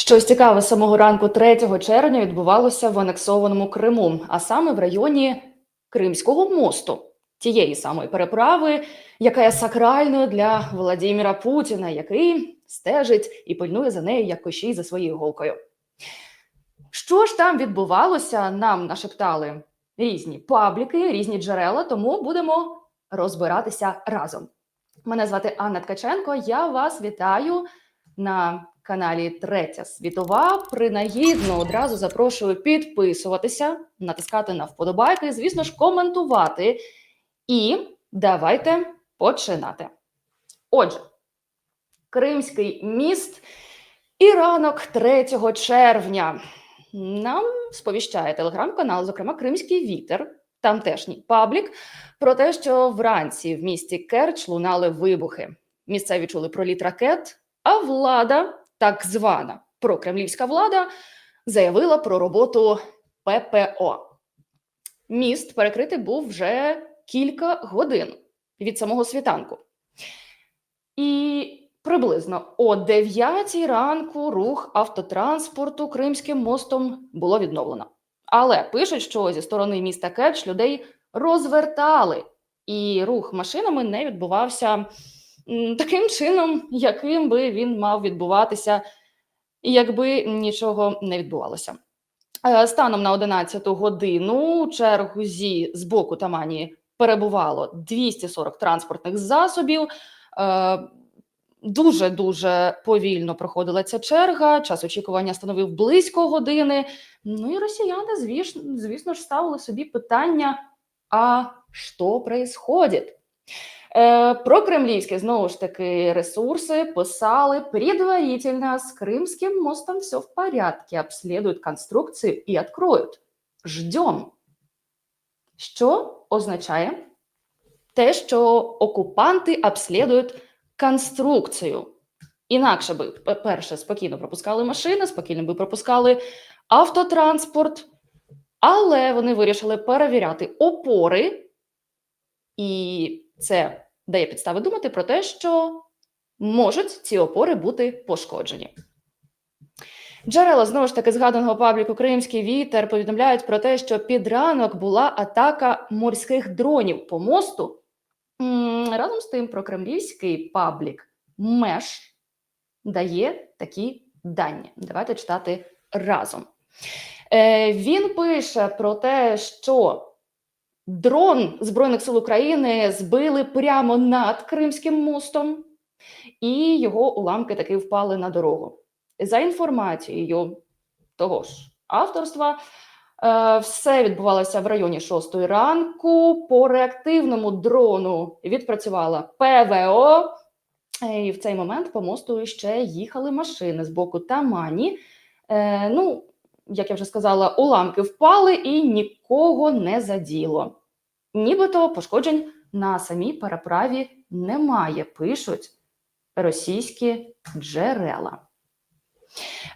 Щось цікаве з самого ранку 3 червня відбувалося в анексованому Криму, а саме в районі Кримського мосту, тієї самої переправи, яка є сакральною для Володимира Путіна, який стежить і пильнує за нею як кощій за своєю голкою. Що ж там відбувалося, нам нашептали різні пабліки, різні джерела, тому будемо розбиратися разом. Мене звати Анна Ткаченко. Я вас вітаю на каналі Третя Світова. Принагідно одразу запрошую підписуватися, натискати на вподобайки, звісно ж, коментувати. І давайте починати. Отже, Кримський міст і ранок 3 червня. Нам сповіщає телеграм-канал, зокрема Кримський вітер, тамтешній паблік, про те, що вранці в місті Керч лунали вибухи. Місцеві чули проліт ракет, а влада, так звана прокремлівська влада, заявила про роботу ППО. Міст перекритий був вже кілька годин від самого світанку. І приблизно о 9 ранку рух автотранспорту Кримським мостом було відновлено. Але пишуть, що зі сторони міста Керч людей розвертали, і рух машинами не відбувався таким чином, яким би він мав відбуватися, якби нічого не відбувалося. Е, Станом на 11 годину у чергузі з боку Тамані перебувало 240 транспортних засобів. Дуже дуже повільно проходила ця черга. Час очікування становив близько години. Ну і росіяни, звісно, звісно ж, ставили собі питання: а що происходит? Е, про кремлівські знову ж таки ресурси писали предварительно с Крымским мостом все в порядке, обследуют конструкцию и откроют. Ждем. Що означає те, що окупанти обслідують конструкцію. Інакше би, пе- перше, спокійно пропускали машини, спокійно би пропускали автотранспорт, але вони вирішили перевіряти опори, і це дає підстави думати про те, що можуть ці опори бути пошкоджені. Джерела знову ж таки згаданого пабліку Кримський вітер повідомляють про те, що під ранок була атака морських дронів по мосту. Разом з тим, прокремлівський паблік Меш дає такі дані. Давайте читати разом. Е, він пише про те, що дрон Збройних сил України збили прямо над Кримським мостом, і його уламки таки впали на дорогу. За інформацією того ж авторства, е, все відбувалося в районі 6 ранку. По реактивному дрону відпрацювала ПВО. Е, І в цей момент по мосту ще їхали машини з боку Тамані. Е, ну, як я вже сказала, уламки впали і нікого не заділо. Нібито пошкоджень на самій переправі немає, пишуть російські джерела.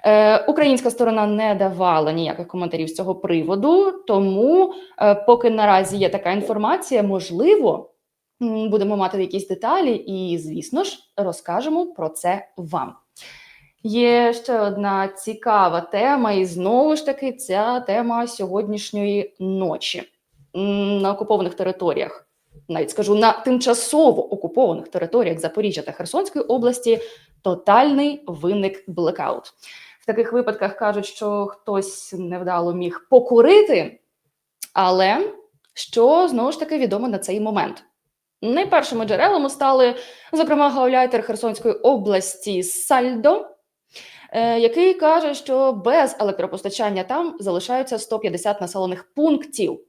Е, українська сторона не давала ніяких коментарів з цього приводу, тому е, поки наразі є така інформація, можливо, будемо мати якісь деталі, і, звісно ж, розкажемо про це вам. Є ще одна цікава тема, і знову ж таки, ця тема сьогоднішньої ночі на окупованих територіях. Навіть скажу на тимчасово окупованих територіях Запоріжжя та Херсонської області тотальний виник блекаут. В таких випадках кажуть, що хтось невдало міг покурити, але що знову ж таки відомо на цей момент. Найпершими джерелами стали, зокрема, гауляйтер Херсонської області Сальдо, е, який каже, що без електропостачання там залишаються 150 населених пунктів.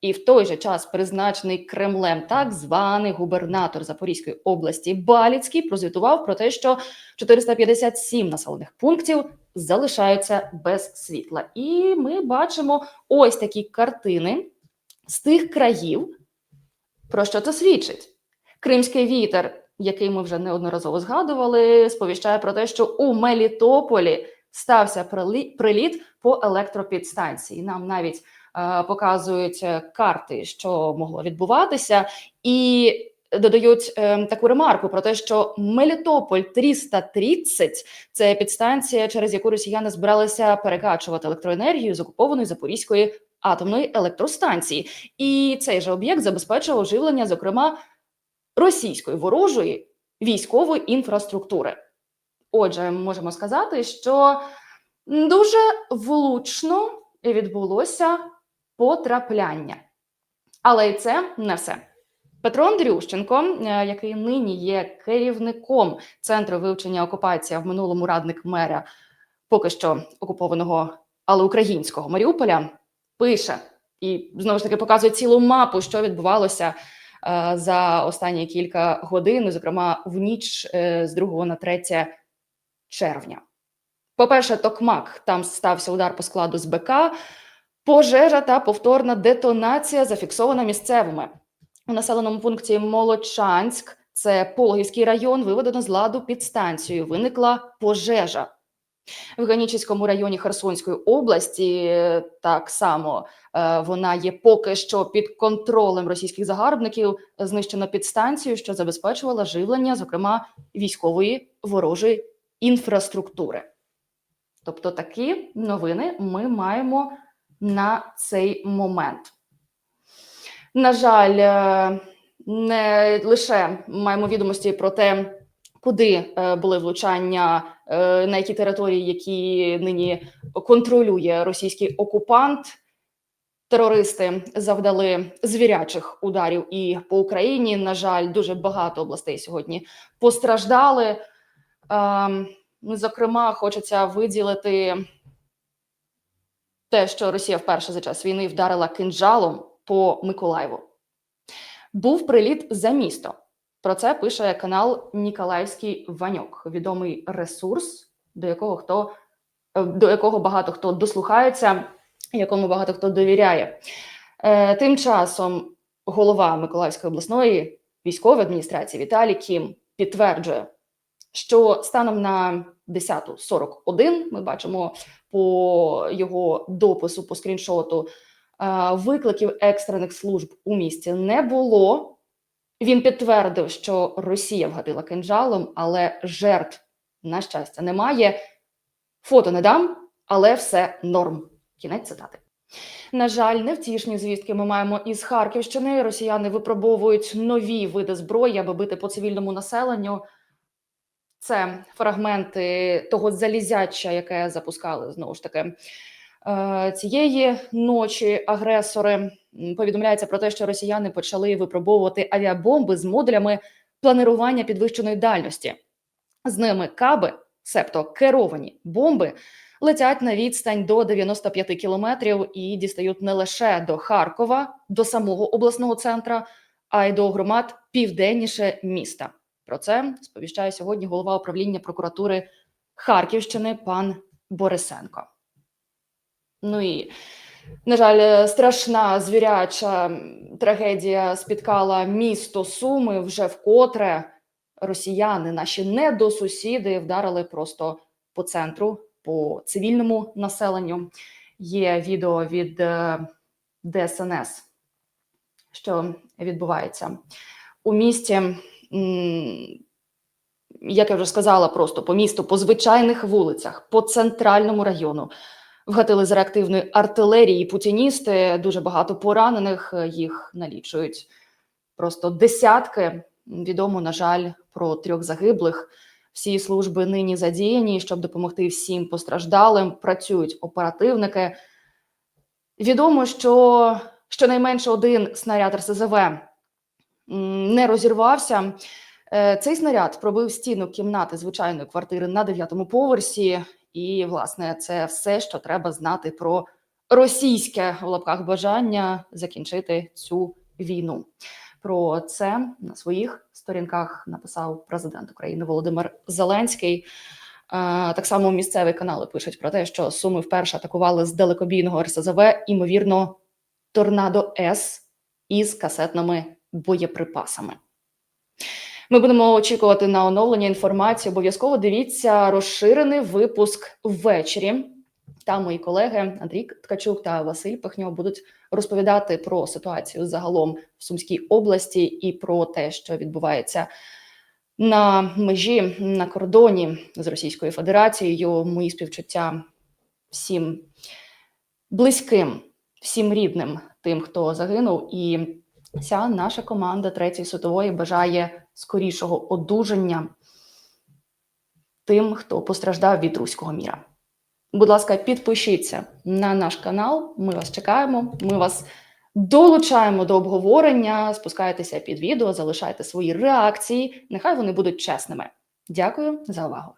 І в той же час призначений Кремлем так званий губернатор Запорізької області Баліцький прозвітував про те, що 457 населених пунктів залишаються без світла. І ми бачимо ось такі картини з тих країв. Про що це свідчить? Кримський вітер, який ми вже неодноразово згадували, сповіщає про те, що у Мелітополі стався приліт по електропідстанції. Нам навіть показують е, карти, що могло відбуватися, і додають е, таку ремарку про те, що Мелітополь 330 – це підстанція, через яку росіяни збиралися перекачувати електроенергію з окупованої Запорізької атомної електростанції, і цей же об'єкт забезпечував оживлення, зокрема російської ворожої військової інфраструктури. Отже, можемо сказати, що дуже влучно відбулося потрапляння. Але і це не все. Петро Андрющенко, е, який нині є керівником центру вивчення окупації, в минулому радник мера поки що окупованого, але українського Маріуполя, пише і знову ж таки показує цілу мапу, що відбувалося е, за останні кілька годин, зокрема в ніч е, з 2 на 3 червня. По-перше, Токмак там стався удар по складу з БК, пожежа та повторна детонація зафіксована місцевими. У населеному пункті Молочанськ, це Пологівський район, виведено з ладу підстанцію. Виникла пожежа. В Ганічівському районі Херсонської області так само е, вона є поки що під контролем російських загарбників. Знищено підстанцію, що забезпечувала живлення, зокрема військової ворожої інфраструктури. Тобто такі новини ми маємо на цей момент. На жаль, е, не лише маємо відомості про те, куди е, були влучання, е, на які території, які нині контролює російський окупант. Терористи завдали звірячих ударів і по Україні. На жаль, дуже багато областей сьогодні постраждали. Ем, зокрема, хочеться виділити те, що Росія вперше за час війни вдарила кинджалом по Миколаєву. Був приліт за місто. Про це пише канал Ніколаївський Ваньок, відомий ресурс, до якого хто е, до якого багато хто дослухається, якому багато хто довіряє. Е, Тим часом голова Миколаївської обласної військової адміністрації Віталій Кім підтверджує, що станом на 10.41 ми бачимо по його допису по скріншоту викликів екстрених служб у місті не було. Він підтвердив, що Росія вгадила кинджалом, але жертв, на щастя, немає. Фото не дам, але все норм. Кінець цитати. На жаль, невтішні звістки ми маємо із Харківщини. Росіяни випробовують нові види зброї, аби бити по цивільному населенню. Це фрагменти того залізяча, яке запускали знову ж таки Е, цієї ночі агресори повідомляється про те, що росіяни почали випробовувати авіабомби з модулями планування підвищеної дальності. З ними каби, себто керовані бомби, летять на відстань до 95 кілометрів і дістають не лише до Харкова, до самого обласного центра, а й до громад південніше міста. Про це сповіщає сьогодні голова управління прокуратури Харківщини пан Борисенко. Ну і на жаль, страшна звіряча трагедія спіткала місто Суми вже вкотре. Росіяни, наші недосусіди, вдарили просто по центру, по цивільному населенню. Є відео від е, ДСНС, що відбувається у місті. Як я вже сказала, просто по місту, по звичайних вулицях, по центральному району вгатили з реактивної артилерії путіністи. Дуже багато поранених їх налічують просто десятки. Відомо, на жаль, про трьох загиблих. Всі служби нині задіяні, щоб допомогти всім постраждалим. Працюють оперативники. Відомо, що щонайменше один снаряд РСЗВ не розірвався. Е, цей снаряд пробив стіну кімнати звичайної квартири на дев'ятому поверсі. І, власне, це все, що треба знати про російське в лапках бажання закінчити цю війну. Про це на своїх сторінках написав президент України Володимир Зеленський. Так само місцеві канали пишуть про те, що Суми вперше атакували з далекобійного РСЗВ, імовірно, торнадо С із касетними боєприпасами. Ми будемо очікувати на оновлення інформації. Обов'язково дивіться розширений випуск ввечері. Там мої колеги Андрій Ткачук та Василь Пихньо будуть розповідати про ситуацію загалом в Сумській області і про те, що відбувається на межі на кордоні з Російською Федерацією. Мої співчуття всім близьким, всім рідним, тим, хто загинув, і вся наша команда Третьої світової бажає скорішого одужання тим, хто постраждав від руського міра. Будь ласка, підпишіться на наш канал. Ми вас чекаємо. Ми вас долучаємо до обговорення. Спускайтеся під відео, залишайте свої реакції. Нехай вони будуть чесними. Дякую за увагу.